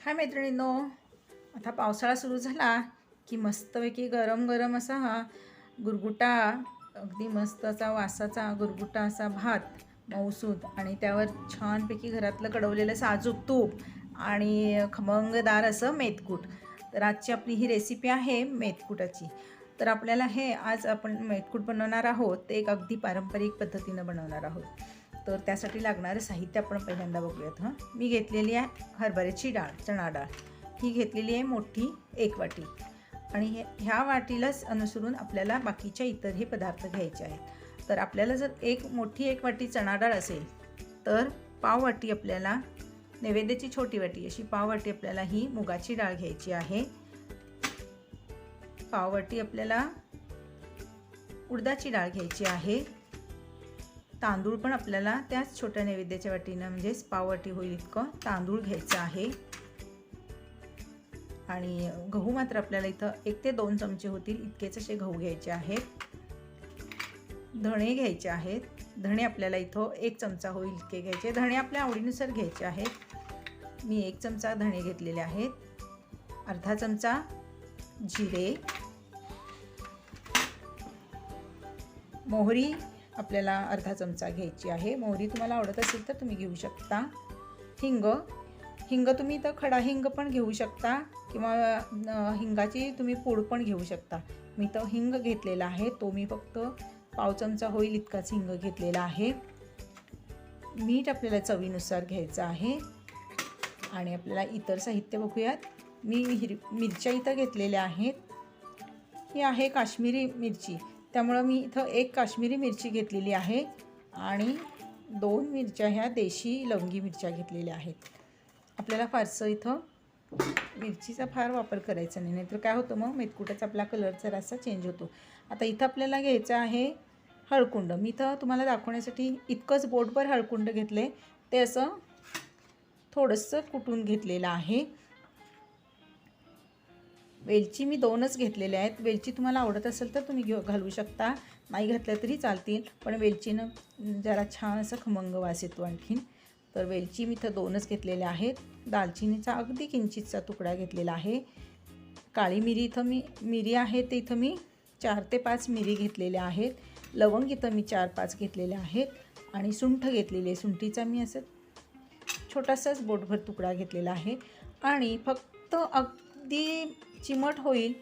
हाय मैत्रिणींनो आता पावसाळा सुरू झाला की मस्तपैकी गरम गरम असा हा गुरगुटा अगदी मस्त असा वासाचा गुरगुटा असा भात मऊसूद आणि त्यावर छानपैकी घरातलं कडवलेलं साजूक तूप आणि खमंगदार असं मेथकूट तर आजची आपली ही रेसिपी आहे मेथकूटाची तर आपल्याला हे आज आपण मेथकूट बनवणार आहोत ते एक अगदी पारंपरिक पद्धतीनं बनवणार आहोत. तर त्यासाठी लागणारं साहित्य आपण पहिल्यांदा बघूयात हां. मी घेतलेली आहे हरभऱ्याची डाळ चणा डाळ. ही घेतलेली आहे मोठी एक वाटी. आणि हे ह्या वाटीलाच अनुसरून आपल्याला बाकीच्या इतरही पदार्थ घ्यायचे आहेत. तर आपल्याला जर एक मोठी एक वाटी चणा डाळ असेल तर पाव वाटी आपल्याला नैवेद्याची छोटी वाटी अशी पाव वाटी आपल्याला ही मुगाची डाळ घ्यायची आहे. पाव वाटी आपल्याला उडदाची डाळ घ्यायची आहे. तांदूळ पण आपल्याला त्याच छोट्या नैवेद्याच्या वाटीनं म्हणजेच पाववाटी होईल इतकं तांदूळ घ्यायचं आहे. आणि गहू मात्र आपल्याला इथं एक ते दोन चमचे होतील इतकेच असे गहू घ्यायचे आहेत. धणे घ्यायचे आहेत. धणे आपल्याला इथं एक चमचा होईल इतके घ्यायचे. धणे आपल्या आवडीनुसार घ्यायचे आहेत. मी एक चमचा धणे घेतलेले आहेत. अर्धा चमचा जिरे. मोहरी आपल्याला अर्धा चमचा घ्यायची आहे. मोहरी तुम्हाला आवडत असेल तर तुम्ही घेऊ शकता. हिंग. हिंग तुम्ही इथं खडा हिंग पण घेऊ शकता किंवा हिंगाची तुम्ही पूड पण घेऊ शकता. मी तर हिंग घेतलेला आहे. तो मी फक्त पाव चमचा होईल इतकाच हिंग घेतलेला आहे. मीठ आपल्याला चवीनुसार घ्यायचं आहे. आणि आपल्याला इतर साहित्य बघूयात. मी हिर मिरच्या इथं घेतलेल्या आहेत. ही आहे काश्मीरी मिरची. त्यामुळं मी इथं एक काश्मीरी मिरची घेतलेली आहे आणि दोन मिरच्या ह्या देशी लवंगी मिरच्या घेतलेल्या आहेत. आपल्याला फारसं इथं मिरचीचा फार वापर करायचा नाही नाहीतर काय होतं मग? मेथकुटाचा आपला कलर जरासा चेंज होतो. आता इथं आपल्याला घ्यायचं आहे हळकुंड. मी इथं तुम्हाला दाखवण्यासाठी इतकंच बोटभर हळकुंड घेतले ते असं थोडंसं कुटून घेतलेलं आहे. वेलची मी दोनच घेतलेल्या आहेत. वेलची तुम्हाला आवडत असेल तर तुम्ही घेऊ घालू शकता. नाही घातल्या तरी चालतील. पण वेलचीनं जरा छान असं खमंग वास येतो आणखीन. तर वेलची मी इथं दोनच घेतलेल्या आहेत. दालचिनीचा अगदी किंचितचा तुकडा घेतलेला आहे. काळी मिरी इथं मी मिरी आहे ते इथं मी चार ते पाच मिरी घेतलेल्या आहेत. लवंग इथं मी चार पाच घेतलेल्या आहेत. आणि सुंठ घेतलेली आहे. सुंठीचा मी असं छोटासाच बोटभर तुकडा घेतलेला आहे. आणि फक्त अगदी चिमट होईल.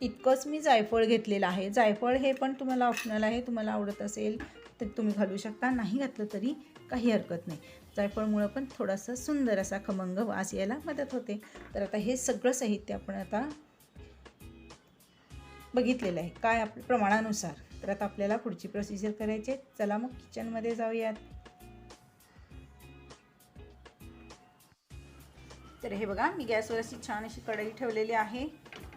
इतकंच मी जायफळ घेतलेलं आहे. जायफळ हे पण तुम्हाला ऑप्शनल आहे. तुम्हाला आवडत असेल तर तुम्ही घालू शकता. नाही घातलं तरी काही हरकत नाही. जायफळमुळं पण थोडासा सुंदर असा खमंग वास यायला मदत होते. तर आता हे सगळं साहित्य आपण आता बघितलेलं आहे. काय आप प्रमाणानुसार. तर आता आपल्याला पुढची प्रोसिजर करायची चला मग किचनमध्ये जाऊयात. तर हे बघा मी गॅसवर अशी छान अशी कढई ठेवलेली आहे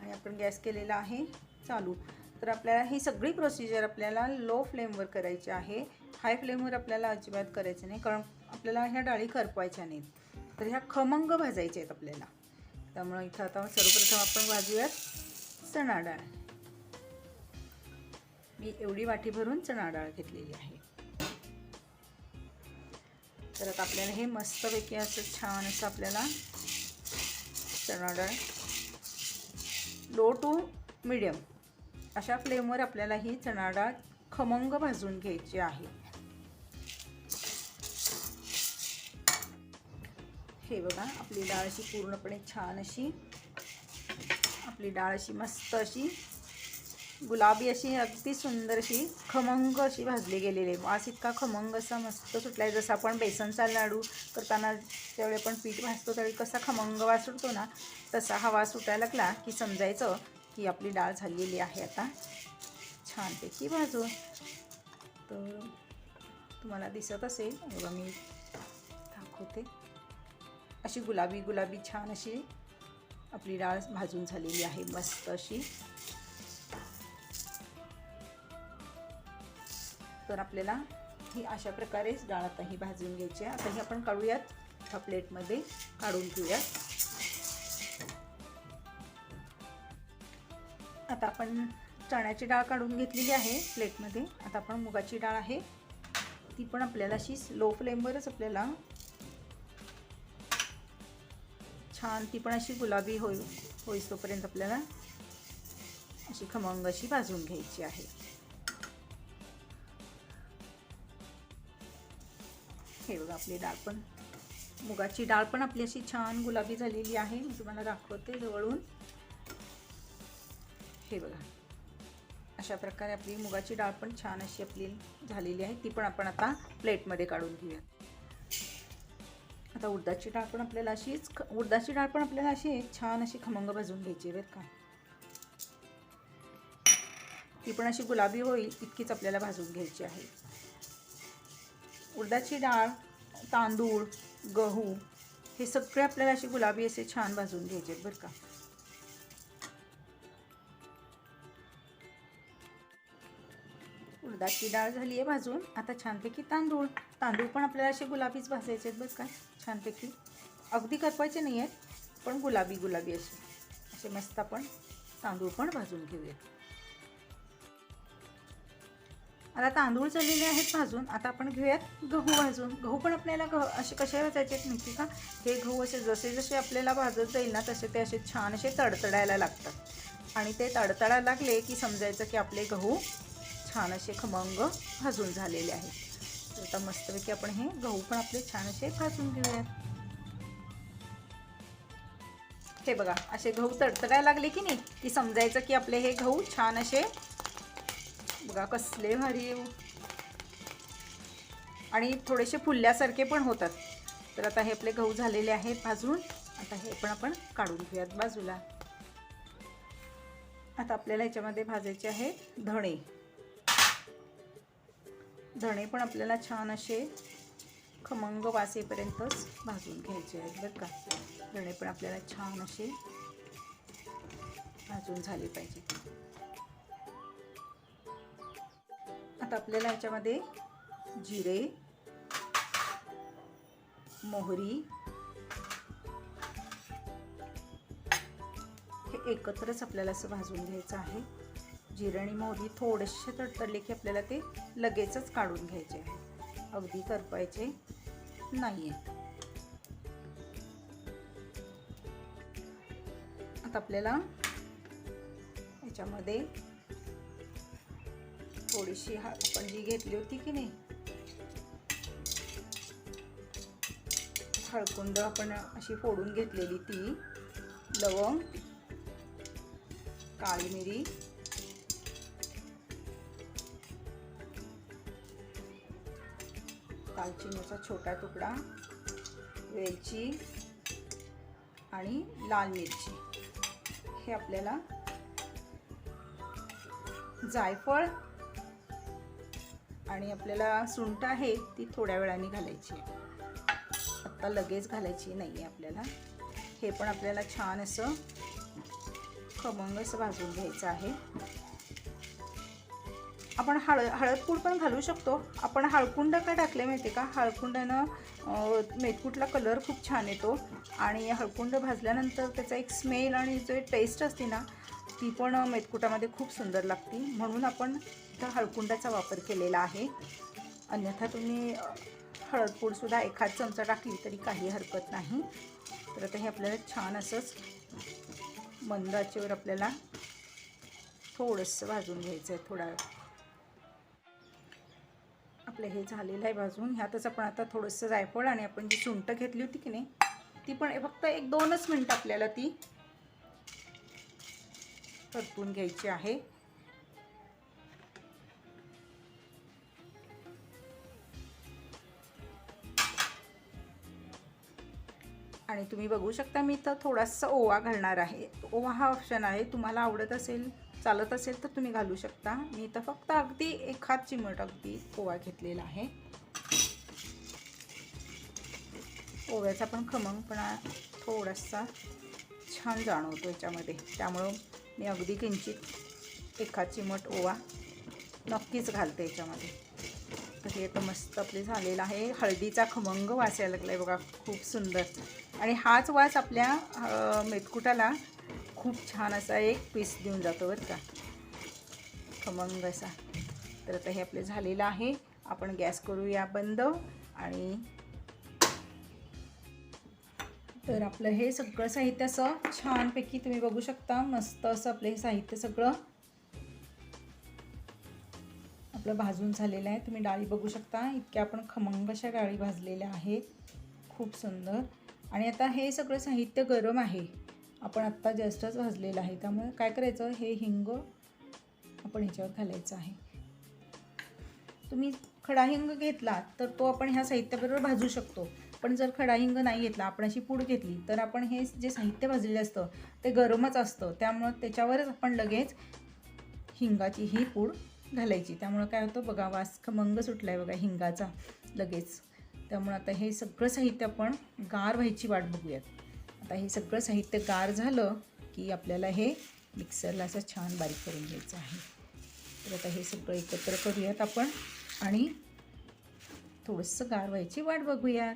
आणि आपण गॅस केलेला आहे. चालू. तर आपल्याला ही सगळी प्रोसिजर आपल्याला लो फ्लेमवर करायची आहे. हाय फ्लेमवर आपल्याला अजिबात करायचं नाही कारण आपल्याला ह्या डाळी करपवायच्या नाहीत. तर ह्या खमंग भाजायच्या आहेत आपल्याला. त्यामुळं इथं आता सर्वप्रथम आपण भाजूयात चणा डाळ. मी एवढी वाटी भरून चणा डाळ घेतलेली आहे. तर आता आपल्याला हे मस्तपैकी असं छान असं आपल्याला चणा डाळ लो टू मिडियम अशा फ्लेमवर आपल्याला ही चणा डाळ खमंग भाजून घ्यायची आहे. हे बघा आपली डाळ अशी पूर्णपणे छान अशी आपली डाळ अशी मस्त अशी गुलाबी अशी अगदी सुंदर अशी खमंग अशी भाजली गेलेली आहे. वास इतका खमंग असा मस्त सुटला आहे जसं आपण बेसनचा लाडू करताना त्यावेळी आपण पीठ भाजतो त्यावेळी कसा खमंग वास सुटतो ना तसा हा वास सुटायला लागला की समजायचं की आपली डाळ झालेली आहे आता. छानपैकी भाजून. तर तुम्हाला दिसत असेल बघा मी दाखवते. अशी गुलाबी गुलाबी छान अशी आपली डाळ भाजून झालेली आहे. मस्त अशी. तर आपल्याला ही अशा प्रकारेच डाळ आता ही भाजून घ्यायची आहे. आता ही आपण काढूयात. ह्या प्लेटमध्ये काढून घेऊयात. आता आपण चण्याची डाळ काढून घेतलेली आहे प्लेटमध्ये. आता आपण मुगाची डाळ आहे. ती पण आपल्याला अशी लो फ्लेमवरच आपल्याला छान ती पण अशी गुलाबी होई होईस्तोपर्यंत आपल्याला अशी खमंग अशी भाजून घ्यायची आहे. हे बघा आपली डाळ पण. मुगाची डाळ पण आपली अशी छान गुलाबी झालेली आहे. मी तुम्हाला दाखवते जवळून. हे बघा. अशा प्रकारे आपली मुगाची डाळ पण छान अशी आपली झालेली आहे. ती पण आपण आता प्लेटमध्ये काढून घेऊया. आता उडदाची डाळ पण आपल्याला अशीच ख- उडदाची डाळ पण आपल्याला अशी छान अशी खमंग भाजून घ्यायची बरं का. ती पण अशी गुलाबी होईल इतकीच आपल्याला भाजून घ्यायची आहे. उडदाची डाळ तांदूळ गहू हे सगळे आपल्याला असे गुलाबी असे छान भाजून घ्यायचे आहेत बरं का. उडदाची डाळ झाली आहे भाजून. आता छानपैकी तांदूळ. तांदूळ पण आपल्याला असे गुलाबीच भाजायचे आहेत बरं का. छानपैकी. अगदी करपायचे नाही आहेत पण गुलाबी गुलाबी असे. असे मस्त आपण तांदूळ पण भाजून घेऊयात. आता तांदूळ चाललेले आहेत भाजून. आता आपण घेऊयात गहू भाजून. गहू पण आपल्याला गहू असे कसे भाजायचे आहेत माहिती का? हे गहू असे जसे जसे आपल्याला भाजत जाईल ना तसे ते असे छान असे तडतडायला लागतात. आणि ते तडतडायला लागले की समजायचं की आपले गहू छान असे खमंग भाजून झालेले आहेत. तर आता मस्तपैकी आपण हे गहू पण आपले छान असे भाजून घेऊयात. हे बघा असे गहू तडतडायला लागले की नाही की समजायचं की आपले हे गहू छान असे बघा कसले भारी येऊ आणि थोडेसे फुलल्यासारखे पण होतात. तर आता हे आपले गहू झालेले आहेत भाजून. आता हे पण आपण काढून घेऊयात बाजूला. आता आपल्याला ह्याच्यामध्ये भाजायचे आहेत धणे. धणे पण आपल्याला छान असे खमंग वास येईपर्यंतच भाजून घ्यायचे आहेत बरं का. धणे पण आपल्याला छान असे भाजून झाले पाहिजे आपल्याला याच्यामध्ये जिरे मोहरी हे एकत्रच आपल्याला असं भाजून घ्यायचं आहे. जिरे आणि मोहरी थोडेसे तडतडले की आपल्याला ते लगेचच काढून घ्यायचे आहे. अगदी करपायचे नाही आहे आता आपल्याला याच्यामध्ये थोडीशी आपण जी घेतली होती की नाही? हळकुंड आपण अशी फोडून घेतलेली ती. लवंग काळी मिरी दालचिनीचा छोटा तुकडा वेलची आणि लाल मिरची. हे आपल्याला जायफळ आणि आपल्याला सुंट आहे ती थोड्या वेळाने घालायची आहे. आत्ता लगेच घालायची नाही आहे आपल्याला. हे पण आपल्याला छान असं खमंग असं भाजून घ्यायचं आहे. आपण हळद हळदपूड पण घालू शकतो. आपण हळकुंड का टाकले माहिती का? हळकुंडानं मेथकूटला कलर खूप छान येतो. आणि हळकुंड भाजल्यानंतर त्याचा एक स्मेल आणि जो टेस्ट असते ना ती पण मेथकुटामध्ये खूप सुंदर लागते. म्हणून आपण फक्त हळकुंडाचा वापर केलेला आहे. अन्यथा तुम्ही हळदपूडसुद्धा एखाद चमचा टाकली तरी काही हरकत नाही. तर आता हे आपल्याला छान असंच मंद आचेवर आपल्याला थोडंसं भाजून घ्यायचं आहे थोडा आपलं हे झालेलं आहे भाजून. ह्यातच आपण आता थोडंसं जायफळ आणि आपण जी चुंट घेतली होती की नाही ती पण फक्त एक दोनच मिनटं आपल्याला ती परतून घ्यायची आहे. आणि तुम्ही बघू शकता मी इथं थोडासा ओवा घालणार आहे. ओवा हा ऑप्शन आहे. तुम्हाला आवडत असेल चालत असेल तर तुम्ही घालू शकता. मी इथं फक्त अगदी एखाद चिमट अगदी ओवा घेतलेला आहे. ओव्याचा पण खमंगपणा थोडासा छान जाणवतो याच्यामध्ये. त्यामुळं मी अगदी किंचित एखाद चिमट ओवा नक्कीच घालते याच्यामध्ये. तर हे तर मस्त आपले झालेलं आहे. हळदीचा खमंग वाचायला लागला आहे बघा खूप सुंदर. आणि हाच वास आपल्या मेतकुटाला खूप छान असा एक पीस देऊन जातो बरं का. खमंग असा. तर आता हे आपलं झालेलं आहे. आपण गॅस करूया बंद आणि तर आपलं हे सगळं साहित्य असं छानपैकी तुम्ही बघू शकता. मस्त असं आपलं हे साहित्य सगळं आपलं भाजून झालेलं आहे. तुम्ही डाळी बघू शकता. इतक्या आपण खमंग अशा डाळी भाजलेल्या आहेत. खूप सुंदर. आणि आता हे सगळं साहित्य गरम आहे. आपण आत्ता जस्टच भाजलेलं आहे. त्यामुळे काय करायचं? हे हिंग आपण ह्याच्यावर घालायचं आहे. तुम्ही खडा हिंग घेतला तर तो आपण ह्या साहित्याबरोबर भाजू शकतो. पण जर खडा हिंग नाही घेतला आपण अशी पूड घेतली तर आपण हे जे साहित्य भाजलेलं असतं ते गरमच असतं. त्यामुळं त्याच्यावरच आपण लगेच हिंगाची ही पूड घालायची. त्यामुळं काय होतं? बघा वास खमंग सुटला आहे बघा हिंगाचा. लगेच. त्यामुळं आता हे सगळं साहित्य आपण गार व्हायची वाट बघूयात. आता हे सगळं साहित्य गार झालं की आपल्याला हे मिक्सरला असं छान बारीक करून घ्यायचं आहे. तर आता हे सगळं एकत्र करूयात आपण आणि थोडंसं गार व्हायची वाट बघूयात.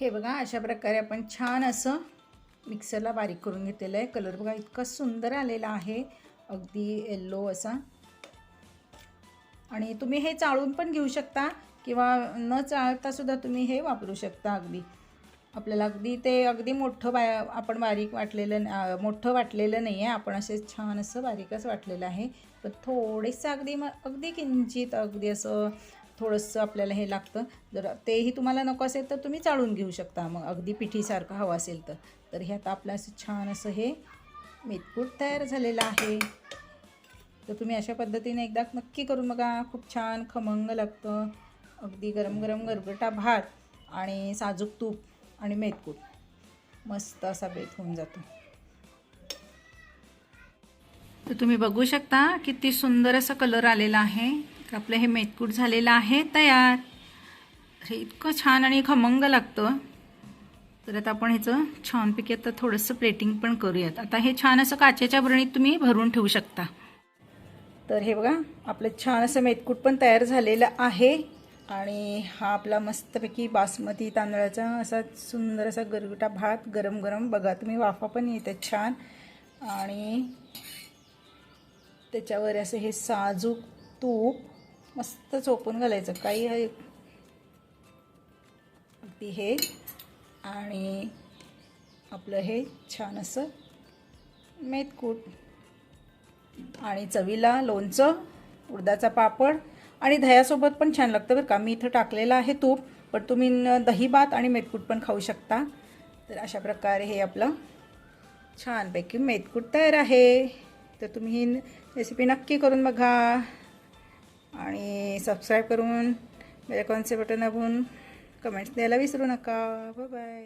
हे बघा अशा प्रकारे आपण छान असं मिक्सरला बारीक करून घेतलेलं आहे. कलर बघा इतका सुंदर आलेला आहे. अगदी येल्लो असा. आणि तुम्ही हे चाळून पण घेऊ शकता किंवा न चाळता सुद्धा तुम्ही हे वापरू शकता अगदी. आपल्याला अगदी ते अगदी मोठं बा आपण बारीक वाटलेलं न- मोठं वाटलेलं नाही आहे. आपण असे छान असं बारीकच वाटलेलं आहे. पण थोडेसं अगदी मग अगदी किंचित अगदी असं थोडंसं आपल्याला हे लागतं. जर तेही तुम्हाला नको असेल तर तुम्ही चाळून घेऊ शकता. मग अगदी पिठीसारखं हवं असेल तर. तर ह्यात आपलं असं छान असं हे मेथकूट तयार झालेलं आहे. तर तुम्ही अशा पद्धतीने एकदा नक्की करून बघा. खूप छान खमंग लागतं. अगदी गरम गरम गरगटा भात आणि साजूक तूप आणि मेथकूट. मस्त असा बेत होऊन जातो. तर तुम्ही बघू शकता किती सुंदर असा कलर आलेला आहे. तर आपलं हे मेतकूट झालेलं आहे तयार. हे इतकं छान आणि खमंग लागतं. तर आता आपण ह्याचं छानपैकी आता थोडंसं प्लेटिंग पण करूयात. आता हे छान असं काचेच्या बरणीत तुम्ही भरून ठेवू शकता. तर हे बघा आपलं छान असं मेतकूट पण तयार झालेलं आहे. आणि हा आपला मस्तपैकी बासमती तांदळाचा असा सुंदर असा गरगुटा भात गरम गरम. बघा तुम्ही वाफा पण येते छान. आणि त्याच्यावर असं हे साजूक तूप मस्त चोपून घालायचं. काही आहे अगदी हे. आणि आपलं हे छान असं मेथकूट. आणि चवीला लोणचं उडदाचा पापड आणि दह्यासोबत पण छान लागतं बरं का. मी इथं टाकलेलं आहे तूप पण तुम्ही दही भात आणि मेथकूट पण खाऊ शकता. तर अशा प्रकारे हे आपलं छानपैकी मेथकूट तयार आहे. तर तुम्ही ही रेसिपी नक्की करून बघा. आणि सबस्क्राईब करून बेलकॉनचे बटन दाबून कमेंट्स द्यायला विसरू नका. बाय